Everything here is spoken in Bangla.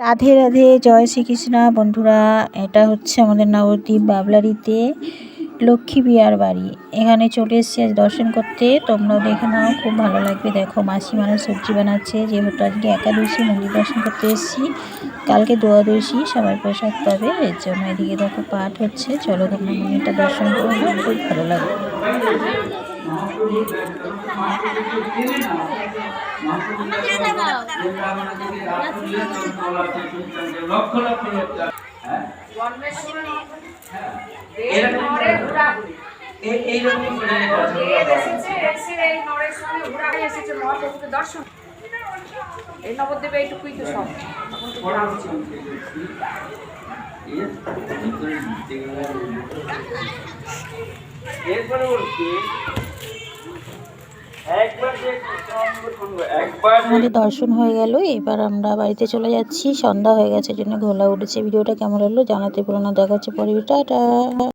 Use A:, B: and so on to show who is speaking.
A: রাধে রাধে, জয় শ্রীকৃষ্ণ। বন্ধুরা, এটা হচ্ছে আমাদের নবদ্বীপ বাবলারিতে লক্ষ্মী বিয়ার বাড়ি। এখানে চলে এসেছি আজ দর্শন করতে। তোমরাও দেখে নাও, খুব ভালো লাগবে। দেখো মাসি মানে সবজি বানাচ্ছে। যেহেতু আজকে একাদশী, মন্দির দর্শন করতে এসেছি। কালকে দোয়াদশী সবাই প্রসাদ পাবে। এর জন্য এদিকে দেখো, পাঠ হচ্ছে। চলো তোমরা মন্দিরটা দর্শন করো। খুব ভালো লাগবে।
B: লক্ষ লক্ষ লোক
C: দর্শন এই নবদ্বীপে এইটুকুই তো সব
B: এরপরে বলছি
A: আমাদের দর্শন হয়ে গেল, এবার আমরা বাড়িতে চলে যাচ্ছি। সন্ধ্যা হয়ে গেছে জন্য ঘোলা উঠেছে। ভিডিওটা কেমন লাগল জানাতে পুরোনো দেখা হচ্ছে পরে